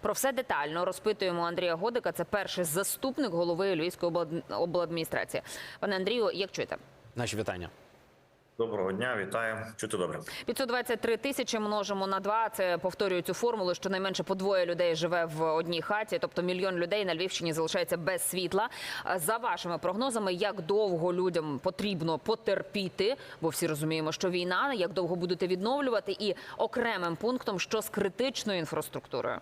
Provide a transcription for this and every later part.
Про все детально розпитуємо Андрія Годика. Це перший заступник голови Львівської облад- обладміністрації. Пане Андрію, як чуєте? Наші вітання. Доброго дня, вітаю. Чути добре. 523 тисячі множимо на два. Це повторюю цю формулу. що найменше по двоє людей живе в одній хаті, тобто мільйон людей на Львівщині залишається без світла. За вашими прогнозами, як довго людям потрібно потерпіти, бо всі розуміємо, що війна, як довго будете відновлювати, і окремим пунктом, що з критичною інфраструктурою.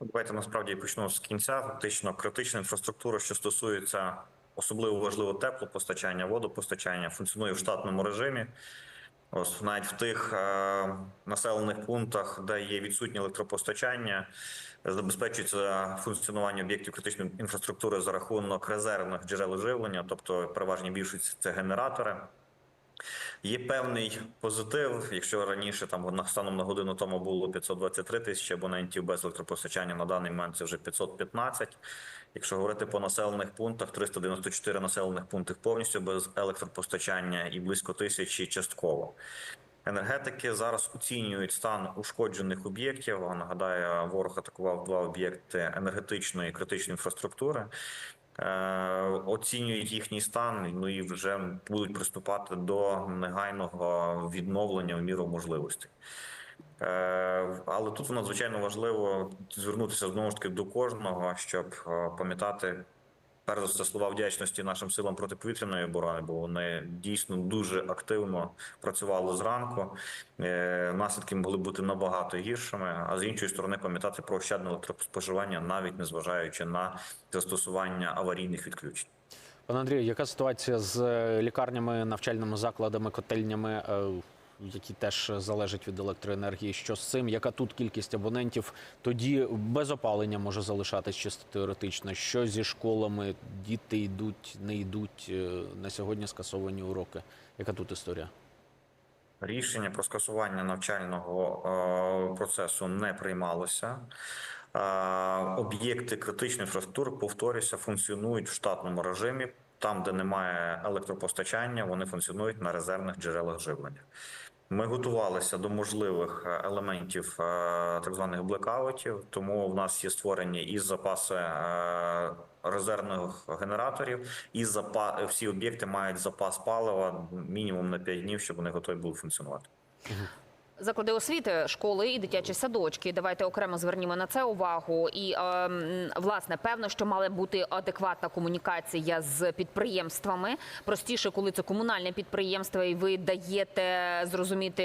Давайте насправді почну з кінця. Фактично, критична інфраструктура, що стосується особливо важливо теплопостачання, водопостачання, функціонує в штатному режимі. Ось навіть в тих е, населених пунктах, де є відсутнє електропостачання, забезпечується функціонування об'єктів критичної інфраструктури за рахунок резервних джерел живлення, тобто переважні більшість це генератори. Є певний позитив. Якщо раніше там станом на годину тому було 523 тисячі абонентів без електропостачання, на даний момент це вже 515. Якщо говорити по населених пунктах, 394 населених пунктів повністю без електропостачання і близько тисячі частково. Енергетики зараз оцінюють стан ушкоджених об'єктів. Нагадаю, ворог атакував два об'єкти енергетичної і критичної інфраструктури. Е, Оцінюють їхній стан, ну і вже будуть приступати до негайного відновлення в міру можливостей. Е, Але тут надзвичайно важливо звернутися знову ж таки до кожного, щоб е, пам'ятати перш за слова вдячності нашим силам протиповітряної оборони, бо вони дійсно дуже активно працювали зранку. Е, Наслідки могли бути набагато гіршими. А з іншої сторони, пам'ятати про ощадне електроспоживання, навіть незважаючи на застосування аварійних відключень. Пане Андрію, яка ситуація з е, лікарнями, навчальними закладами, котельнями, е, які теж залежать від електроенергії? Що з цим? Яка тут кількість абонентів? Тоді без опалення може залишатись чисто теоретично. Що зі школами? Діти йдуть, не йдуть Е, на сьогодні скасовані уроки. Яка тут історія? Рішення про скасування навчального е, процесу не приймалося. Е, Об'єкти критичної інфраструктури, повторюся, функціонують в штатному режимі. Там, де немає електропостачання, вони функціонують на резервних джерелах живлення. Ми готувалися до можливих е, елементів е, так званих блекаутів, тому в нас є створені і запаси е, резервних генераторів, і запа... всі об'єкти мають запас палива мінімум на 5 днів, щоб вони готові були функціонувати. Заклади освіти, школи і дитячі садочки. Давайте окремо звернімо на це увагу. І ем, власне певно, що мала бути адекватна комунікація з підприємствами. Простіше, коли це комунальне підприємство, і ви даєте зрозуміти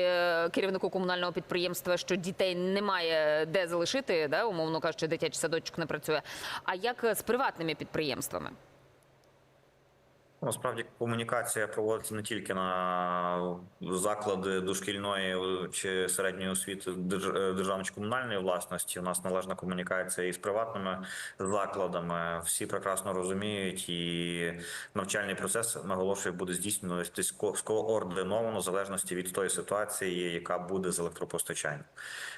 керівнику комунального підприємства, що дітей немає де залишити, да, умовно кажучи, дитячий садочок не працює. А як з приватними підприємствами? Насправді комунікація проводиться не тільки на заклади дошкільної чи середньої освіти е, державної чи комунальної власності. У нас належна комунікація і з приватними закладами. Всі прекрасно розуміють, і навчальний процес наголошую буде ко- скоординовано в залежності від тої ситуації, яка буде з електропостачанням.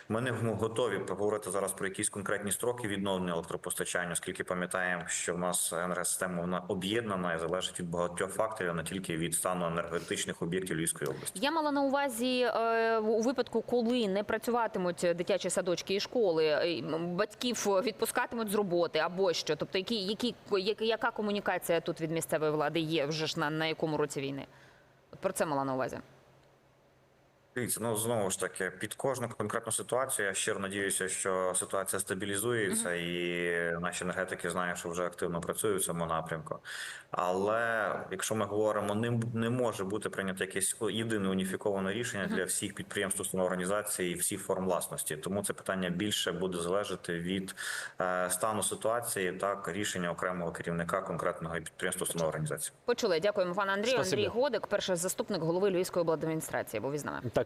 Ми не готові поговорити зараз про якісь конкретні строки відновлення електропостачання, оскільки пам'ятаємо, що в нас енергосистема вона об'єднана і залежить від багатьох факторів, не тільки від стану енергетичних об'єктів Львівської області. Я мала на увазі е, у випадку, коли не працюватимуть дитячі садочки і школи, е, батьків відпускатимуть з роботи або що. Тобто, які, які, яка комунікація тут від місцевої влади є вже ж на, на якому році війни? Про це мала на увазі. Дивіться, ну знову ж таки, під кожну конкретну ситуацію я щиро надіюся, що ситуація стабілізується, і наші енергетики знають, що вже активно працюють в цьому напрямку. Але якщо ми говоримо, не, не може бути прийнято якесь єдине уніфіковане рішення для всіх підприємств, установ організацій і всіх форм власності. Тому це питання більше буде залежати від е, стану ситуації, так рішення окремого керівника конкретного підприємства, установ організації. Почули. Дякуємо, пане Андрію. Спасибі. Андрій Годик, перший заступник голови Львівської обладміністрації. Був із нами. Так,